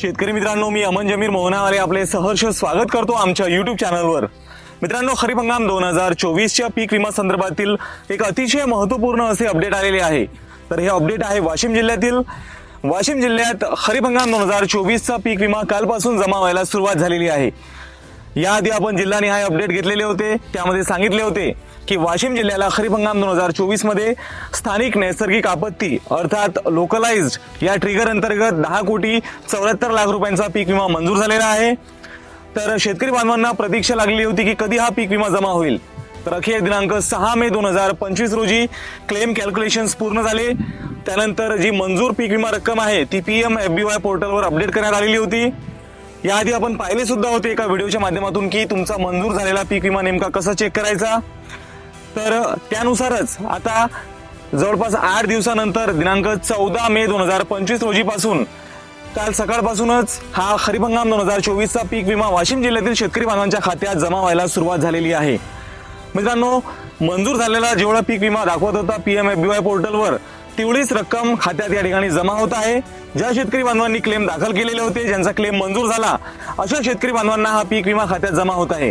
शेतकरी मित्रांनो मी अमन जमीर मोहनावाले आपले सहर्ष स्वागत करतो आमच्या युट्यूब चॅनलवर मित्रांनो खरीप हंगाम दोन हजार चोवीसच्या पीक विमा संदर्भातील एक अतिशय महत्त्वपूर्ण असे अपडेट आलेले आहे. तर हे अपडेट आहे वाशिम जिल्ह्यातील. वाशिम जिल्ह्यात खरीप हंगाम दोन हजार चोवीसचा पीक विमा कालपासून जमा व्हायला सुरुवात झालेली आहे. याआधी आपण जिल्हानिहाय अपडेट घेतलेले होते. त्यामध्ये सांगितले होते की वाशिम जिल्ह्याला खरीप हंगाम दोन हजार चोवीसमध्ये स्थानिक नैसर्गिक आपत्ती अर्थात लोकलाइज्ड या ट्रिगर अंतर्गत दहा कोटी चौऱ्याहत्तर लाख रुपयांचा पीक विमा मंजूर झालेला आहे. तर शेतकरी बांधवांना प्रतीक्षा लागली होती की कधी हा पीक विमा जमा होईल. तर अखेर दिनांक सहा मे दोन हजार पंचवीस रोजी क्लेम कॅल्क्युलेशन्स पूर्ण झाले. त्यानंतर जी मंजूर पीक विमा रक्कम आहे ती P M F B Y पोर्टलवर अपडेट करण्यात आलेली होती. याआधी आपण पाहिले सुद्धा होते एका व्हिडिओच्या माध्यमातून की तुमचा मंजूर झालेला पीक विमा नेमका कसा चेक करायचा? तर त्यानुसारच आता जवळपास आठ दिवसानंतर दिनांक चौदा मे दोन हजार पंचवीस रोजीपासून काल सकाळपासूनच हा खरीप हंगाम दोन हजार चोवीसचा पीक विमा वाशिम जिल्ह्यातील शेतकरी बांधवांच्या खात्यात जमा व्हायला सुरुवात झालेली आहे. मित्रांनो मंजूर झालेला जेवढा पीक विमा दाखवत होता P M F B Y पोर्टलवर तेवढीच रक्कम खात्यात या ठिकाणी जमा होत आहे. ज्या शेतकरी बांधवांनी क्लेम दाखल केलेले होते ज्यांचा क्लेम मंजूर झाला अशा शेतकरी बांधवांना हा पीक विमा खात्यात जमा होत आहे.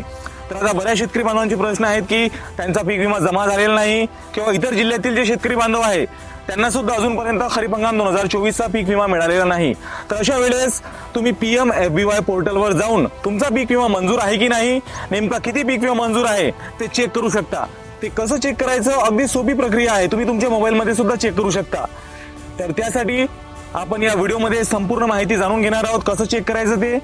तर आता बऱ्याच शेतकरी बांधवांचे प्रश्न आहेत की त्यांचा पीक विमा जमा झालेला नाही किंवा इतर जिल्ह्यातील जे शेतकरी बांधव आहे त्यांना सुद्धा अजूनपर्यंत खरीप हंगाम दोन हजार चोवीसचा पीक विमा मिळालेला नाही. तर अशा वेळेस तुम्ही P M F B Y पोर्टलवर जाऊन तुमचा पीक विमा मंजूर आहे की नाही नेमका किती पीक विमा मंजूर आहे ते चेक करू शकता. ते कसं चेक करायचं? अगदी सोपी प्रक्रिया आहे. तुम्ही तुमच्या मोबाईलमध्ये सुद्धा चेक करू शकता. तर त्यासाठी आपण या व्हिडिओमध्ये संपूर्ण माहिती जाणून घेणार आहोत. कसं चेक करायचं ते?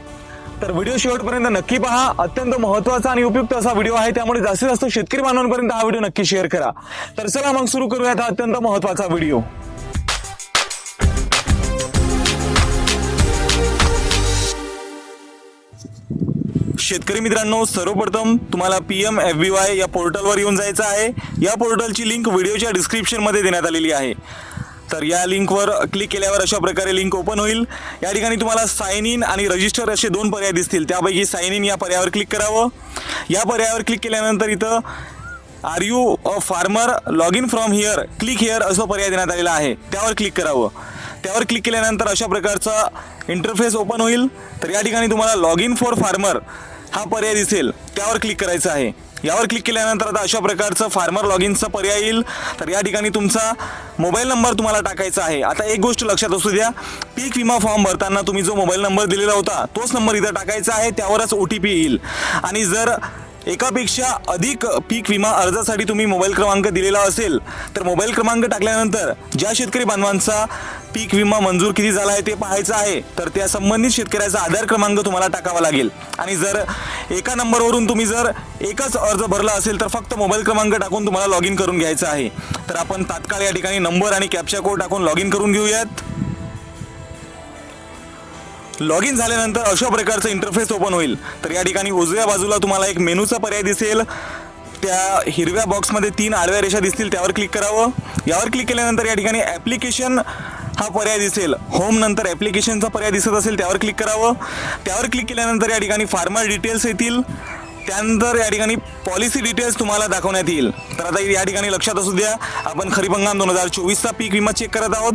तर व्हिडिओ शेवटपर्यंत नक्की पहा. अत्यंत महत्त्वाचा आणि उपयुक्त असा व्हिडिओ आहे. त्यामुळे जास्तीत जास्त शेतकरी बांधवांपर्यंत हा व्हिडिओ नक्की शेअर करा. तर चला मग सुरू करूयात हा अत्यंत महत्त्वाचा व्हिडिओ. शेतकरी मित्रांनो सर्वप्रथम तुम्हाला P M F B Y या पोर्टलवर येऊन जायचं आहे. या पोर्टलची लिंक व्हिडिओच्या डिस्क्रिप्शनमध्ये देण्यात आलेली आहे. तर या लिंकवर क्लिक केल्यावर अशा प्रकारे लिंक ओपन होईल. या ठिकाणी तुम्हाला साइन इन आणि रजिस्टर असे दोन पर्याय दिसतील. त्यापैकी साइन इन या पर्यायावर क्लिक करावं. या पर्यायावर क्लिक केल्यानंतर इथं are you a farmer log in from here click here असं पर्याय देण्यात आलेला आहे. त्यावर क्लिक करावं. त्यावर क्लिक केल्यानंतर अशा प्रकारचा इंटरफेस ओपन होईल. तर या ठिकाणी तुम्हाला लॉग इन फॉर फार्मर हा पर्याय दिसेल त्यावर क्लिक करायचं आहे. यावर क्लिक केल्यानंतर आता अशा प्रकारचं फार्मर लॉग इनचा पर्याय येईल. तर या ठिकाणी तुमचा मोबाईल नंबर तुम्हाला टाकायचा आहे. आता एक गोष्ट लक्षात असू द्या. पीक विमा फॉर्म भरताना तुम्ही जो मोबाईल नंबर दिलेला होता तोच नंबर इथं टाकायचा आहे त्यावरच ओ टी पी येईल. आणि जर एकापेक्षा अधिक पीक विमा अर्जासाठी तुम्ही मोबाईल क्रमांक दिलेला असेल तर मोबाईल क्रमांक टाकल्यानंतर ज्या शेतकरी बांधवांचा पीक विमा मंजूर किती झाला आहे ते पाहायचं आहे तर त्या संबंधित शेतकऱ्याचा आधार क्रमांक तुम्हाला टाकावा लागेल. आणि जर एका नंबरवरून तुम्ही जर एकच अर्ज भरला असेल तर फक्त मोबाईल क्रमांक टाकून तुम्हाला लॉग इन करून घ्यायचं आहे. तर आपण तात्काळ या ठिकाणी नंबर आणि कॅप्चा कोड टाकून लॉग इन करून घेऊयात. लॉग इन झाल्यानंतर अशा प्रकारचं इंटरफेस ओपन होईल. तर या ठिकाणी उजव्या बाजूला तुम्हाला एक मेनूचा पर्याय दिसेल. त्या हिरव्या बॉक्समध्ये तीन आडव्या रेषा दिसतील त्यावर क्लिक करावं. यावर क्लिक केल्यानंतर या ठिकाणी ॲप्लिकेशन हा पर्याय दिसेल. होम नंतर ॲप्लिकेशनचा पर्याय दिसत असेल त्यावर क्लिक करावं. त्यावर क्लिक केल्यानंतर या ठिकाणी फार्मर डिटेल्स येतील. त्यानंतर या ठिकाणी पॉलिसी डिटेल्स तुम्हाला दाखवण्यात येईल. तर आता या ठिकाणी लक्षात असू द्या आपण खरीप हंगाम दोन हजार चोवीसचा पीक विमा चेक करत आहोत.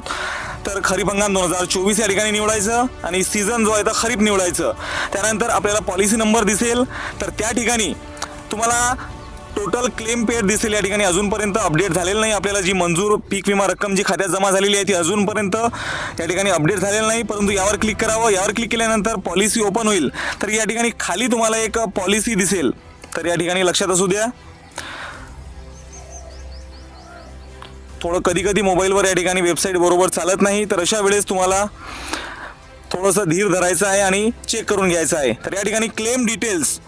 तर खरीप हंगाम दोन हजार चोवीस या ठिकाणी निवडायचं आणि सीझन जो आहे तो खरीप निवडायचं. त्यानंतर आपल्याला पॉलिसी नंबर दिसेल. तर त्या ठिकाणी तुम्हाला टोटल क्लेम पेड दिसेल या ठिकाणी. अजूनपर्यंत अपडेट झालेलं नाही. आपल्याला जी मंजूर पीक विमा रक्कम जी खात्यात जमा झालेली आहे ती अजूनपर्यंत या ठिकाणी अपडेट झालेलं नाही. परंतु यावर क्लिक करावं. यावर क्लिक केल्यानंतर पॉलिसी ओपन होईल. तर या ठिकाणी खाली तुम्हाला एक पॉलिसी दिसेल. तर या ठिकाणी लक्षात असू द्या. थोडं कधी कधी मोबाईलवर या ठिकाणी वेबसाईट बरोबर चालत नाही तर अशा वेळेस तुम्हाला थोडंसं धीर धरायचं आहे आणि चेक करून घ्यायचं आहे. तर या ठिकाणी क्लेम डिटेल्स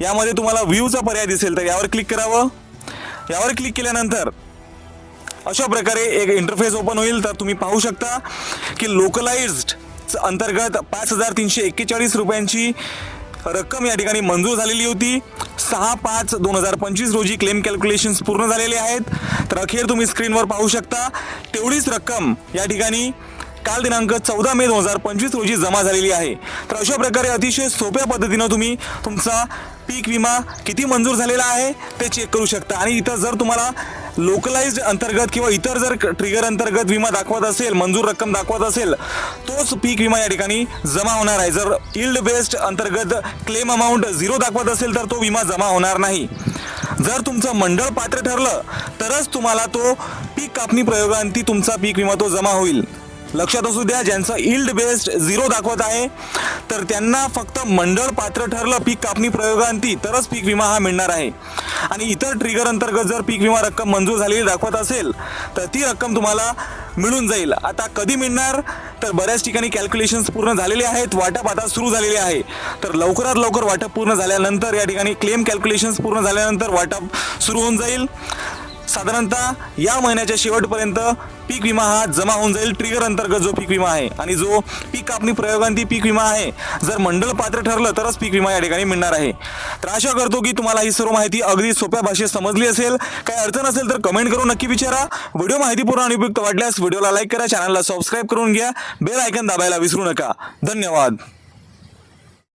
यामध्ये तुम्हाला व्ह्यूचा पर्याय दिसेल तर यावर क्लिक करावं. यावर क्लिक केल्यानंतर अशा प्रकारे एक इंटरफेस ओपन होईल तर तुम्ही पाहू शकता की लोकलाइज्ड अंतर्गत पाच हजार तीनशे एक्केचाळीस रुपयांची रक्कम या ठिकाणी मंजूर झालेली होती. सहा पाच दोन हजार पंचवीस रोजी क्लेम कॅल्क्युलेशन्स पूर्ण झालेले आहेत. तर अखेर तुम्ही स्क्रीनवर पाहू शकता तेवढीच रक्कम या ठिकाणी काल दिनांक चौदा मे दोन हजार पंचवीस रोजी जमा झालेली आहे. तर अशा प्रकारे अतिशय सोप्या पद्धतीनं तुम्ही तुमचा पीक विमा किती मंजूर झालेला आहे ते चेक करू शकता. आणि इथं जर तुम्हाला लोकलाइज्ड अंतर्गत किंवा इतर जर ट्रिगर अंतर्गत विमा दाखवत असेल मंजूर रक्कम दाखवत असेल तोच पीक विमा या ठिकाणी जमा होणार आहे. जर इल्ड बेस्ड अंतर्गत क्लेम अमाऊंट झिरो दाखवत असेल तर तो विमा जमा होणार नाही. जर तुमचं मंडळ पात्र ठरलं तरच तुम्हाला तो पीक कापणी प्रयोगांती तुमचा पीक विमा तो जमा होईल. लक्षात असू द्या ज्यांचं इल्ड बेस्ड झिरो दाखवत आहे तर त्यांना फक्त मंडळ पात्र ठरलं पीक कापणी प्रयोगांती तरच पीक विमा हा मिळणार आहे. आणि इतर ट्रिगर अंतर्गत जर पीक विमा रक्कम मंजूर झालेली दाखवत असेल तर ती रक्कम तुम्हाला मिळून जाईल. आता कधी मिळणार? तर बऱ्याच ठिकाणी कॅल्क्युलेशन्स पूर्ण झालेले आहेत वाटप आता सुरू झालेले आहे. तर लवकरात लवकर वाटप पूर्ण झाल्यानंतर या ठिकाणी क्लेम कॅल्क्युलेशन्स पूर्ण झाल्यानंतर वाटप सुरू होऊन जाईल. साधारणतः या महिन्याच्या शेवटपर्यंत पीक विमा हा जमा होऊन जाईल. ट्रिगर अंतर्गत जो पीक विमा आहे आणि जो पीक कापणी प्रयोगांती पीक विमा आहे जर मंडळ पात्र ठरलं तरच पीक विमा या ठिकाणी मिळणार आहे. तर आशा करतो की तुम्हाला ही सर्व माहिती अगदी सोप्या भाषेत समजली असेल. काही अडचण असेल तर कमेंट करून नक्की विचारा. व्हिडिओ माहितीपूर्ण आणि उपयुक्त वाटल्यास व्हिडिओला लाईक करा चॅनलला सबस्क्राईब करून घ्या. बेल आयकन दाबायला विसरू नका. धन्यवाद.